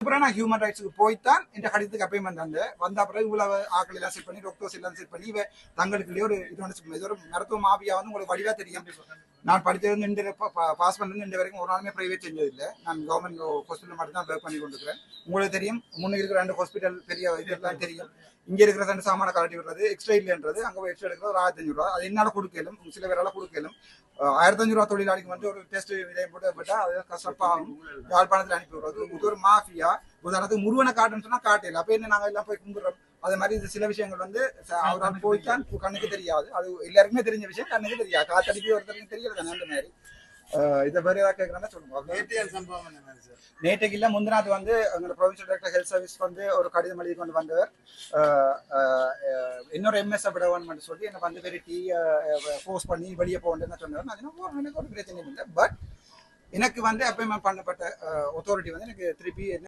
அப்புறம் நான் ஹியூமன் ரைட்ஸுக்கு போய்த்தான் என்ற கடிதத்துக்கு அப்பயும் வந்த வந்த பிறகு இவ்வளவு ஆக்கள் எல்லாம் செட் பண்ணி டாக்டர்ஸ் எல்லாம் செட் பண்ணி இவ ஒரு இது ஒன்று இது ஒரு மருத்துவ மாபியா வந்து உங்களுக்கு வடிவா தெரியும். நான் படித்தது வந்து பாஸ் பண்ணது ரெண்டு வரைக்கும் ஒரு நாளுமே பிரைவேட் செஞ்சதில்லை நான் கவர்மெண்ட் ஹாஸ்பிட்டல் மட்டும் தான் ஒர்க் பண்ணி கொண்டிருக்கிறேன் உங்களுக்கு தெரியும் முன்னே இருக்கிற ரெண்டு ஹாஸ்பிட்டல் பெரிய இதெல்லாம் தெரியும் இங்கே இருக்கிற ரெண்டு சாமான கலட்டி விடுறது எக்ஸ்ட்ரா இல்லைன்றது போய் எக்ஸ்ட்ரா எடுக்கிறது ஒரு ஆயிரத்தி ரூபா அது என்னால் கொடுக்கலும் சில பேரால் கொடுக்கலும் ஆயிரத்தஞ்சு ரூபா தொழிலாளிக்கு வந்து ஒரு டெஸ்ட் விதையம் போட்டு போட்டா அது கஷ்டப்பாகும் யாழ்ப்பாணத்தில் அனுப்பி விடுறது இது ஒரு மாஃபியா உதாரணத்துக்கு முருகனை காட்டுன்னு சொன்னால் காட்டையில் அப்போ என்ன நாங்கள் எல்லாம் போய் கும்பிட்றோம் அதே மாதிரி இது சில விஷயங்கள் வந்து அவரால் போய்த்தான் கண்ணுக்கு தெரியாது. அது எல்லாருக்குமே தெரிஞ்ச விஷயம் கண்ணுக்கு தெரியாது. காத்தடிக்கு ஒருத்தருக்கு தெரியல தானே அந்த மாதிரி. இதை வேற ஏதாவது கேட்கறதா சொல்லுங்க. என்ன நேற்றுக்கு இல்ல முந்தினாது வந்து எங்களோட ப்ரொவின்சியல் டைரக்டர் ஹெல்த் சர்வீஸ் வந்து ஒரு கடிதம் எழுதி கொண்டு வந்தவர் இன்னொரு எம்எஸ் விடவன் சொல்லி எனக்கு வந்து வெரைட்டி ஃபோர்ஸ் பண்ணி வெளியே போகணும்னு சொன்னார். நான் சொன்னேன், "போ, எனக்கு ஒரு பிரச்சனையும் இல்லை. பட் எனக்கு வந்து அப்பாயின்மெண்ட் பண்ணப்பட்ட அத்தாரிட்டி வந்து எனக்கு திருப்பி என்ன